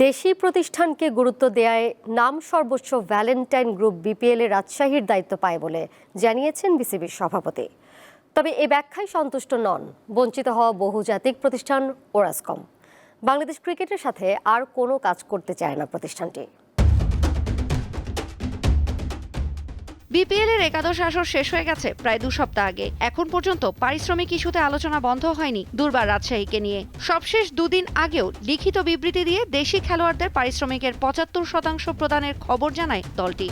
দেশি প্রতিষ্ঠানকে গুরুত্ব দেয়ায় নাম সর্বোচ্চ ভ্যালেন্টাইন গ্রুপ বিপিএল এ রাজশাহীর দায়িত্ব পায় বলে জানিয়েছেন বিসিবির সভাপতি। তবে এ ব্যাখ্যায় সন্তুষ্ট নন। বঞ্চিত হওয়া বহুজাতিক প্রতিষ্ঠান ওরাসকম। বাংলাদেশ ক্রিকেটের সাথে আর কোনো কাজ করতে চায় না প্রতিষ্ঠানটি। বিপিএল এর একাদশ আসর শেষ হয়ে গেছে প্রায় দু সপ্তাহ আগে। এখন পর্যন্ত পারিশ্রমিক ইস্যুতে আলোচনা বন্ধ হয়নি দুর্বার রাজশাহীকে নিয়ে। সবশেষ দুদিন আগেও লিখিত বিবৃতি দিয়ে দেশি খেলোয়াড়দের পারিশ্রমিকের পঁচাত্তর শতাংশ প্রদানের খবর জানায় দলটি।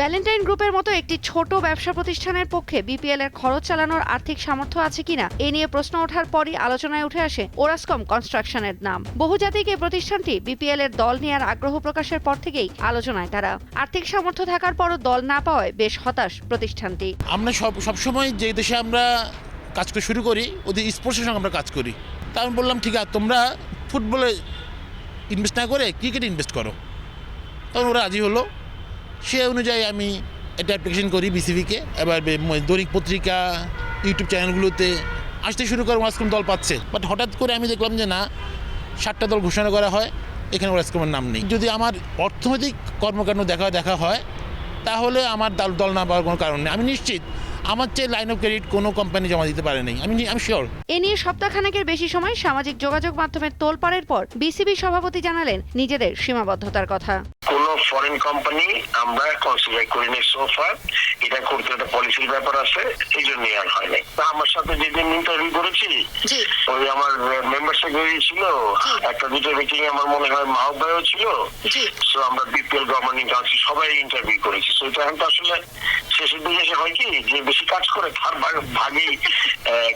ভ্যালেন্টাইন গ্রুপের মতো একটি ছোট ব্যবসা প্রতিষ্ঠানের পক্ষে বিপিএল এর খরচ চালানোর আর্থিক সামর্থ্য আছে কিনা, এ নিয়ে প্রশ্ন ওঠার পরই আলোচনায় উঠে আসে ওরাসকম কনস্ট্রাকশনের নাম। বহুজাতিক এই প্রতিষ্ঠানটি বিপিএল এর দল নেওয়ার আগ্রহ প্রকাশের পর থেকেই আলোচনায় তারা। আর্থিক সামর্থ্য থাকার পরও দল না পাওয়ায় বেশ হতাশ প্রতিষ্ঠানটি। আমরা সব, সবসময় যে দেশে আমরা কাজ করে শুরু করি, ওদের স্পোর্টসের সঙ্গে আমরা কাজ করি। তা আমি বললাম, ঠিক আছে, তোমরা ফুটবলে ইনভেস্ট না করে ক্রিকেট ইনভেস্ট করো। তখন ওরা রাজি হলো। সে অনুযায়ী আমি একটা অ্যাপ্লিকেশন করি বিসিবিকে এবার দৈনিক পত্রিকা ইউটিউব চ্যানেলগুলোতে আসতে শুরু করে ওয়াসকম দল পাচ্ছে। বাট হঠাৎ করে আমি দেখলাম যে না, সাতটা দল ঘোষণা করা হয়, এখানে ওয়াসকমের নাম নেই। যদি আমার অর্থনৈতিক কর্মকাণ্ড দেখা দেখা হয়, তাহলে আমার দল দল না পাওয়ার কোনো কারণ নেই। আমি নিশ্চিত, আমার চেয়ে লাইন অফ ক্রেডিট কোনো কোম্পানি জমা দিতে পারে নাই। আমি আমি শিওর এ নিয়ে সপ্তাহখানেকের বেশি সময় সামাজিক যোগাযোগ মাধ্যমে তোলপাড়ের পর বিসিবি সভাপতি জানালেন নিজেদের সীমাবদ্ধতার কথা। কোন ফরেন কোম্পানি আমরা কনসিডার করিনি সোফার এটা করতে একটা পলিসির ব্যাপার আছে এই জন্যই আর হয়নি। নাই তা আমার সাথে যেদিন ইন্টারভিউ করেছি ওই আমার মেম্বার সেক্রেটারি ছিল একটা দুটো মিটিং আমার মনে হয় মাহব ভাইও ছিল। তো সো আমরা বিপিএল গভর্নিং কাউন্সিল সবাই ইন্টারভিউ করেছি। সো এটা এখন তো আসলে শেষের দিকে এসে হয় কি যে বেশি কাজ করে তার ভাগেই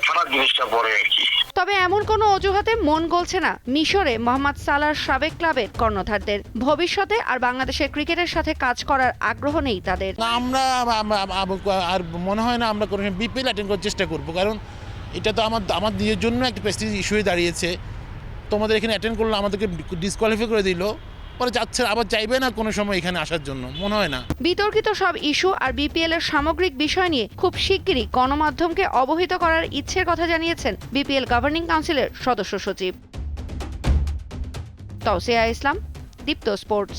খারাপ জিনিসটা পড়ে আর কি। তবে এমন কোনো অজুহাতে মন গলছে না মিশরে মোহাম্মদ সালার সাবেক ক্লাবের কর্ণধারদের। ভবিষ্যতে আর বাংলাদেশের ক্রিকেটের সাথে কাজ করার আগ্রহ নেই তাদের। না আমরা আম- আম- আম- আর মনে হয় না আমরা কোনো বিপিএল অ্যাটেন্ড করার চেষ্টা করব কারণ এটা তো আমার আমার নিজের জন্য একটা প্রেস্টিজ ইস্যু হয়ে দাঁড়িয়েছে। তোমাদের এখানে অ্যাটেন্ড করলে আমাদেরকে ডিসকোয়ালিফাই করে দিল। পরে যাচ্ছে, আবার চাইবে না কোনো সময় এখানে আসার জন্য। মনে হয় না। বিতর্কিত সব ইস্যু আর বিপিএল এর সামগ্রিক বিষয় নিয়ে খুব শিগগিরই গণমাধ্যমকে অবহিত করার ইচ্ছের কথা জানিয়েছেন বিপিএল গভর্নিং কাউন্সিলের সদস্য সচিব। তৌসিয়া ইসলাম, দীপ্ত স্পোর্টস।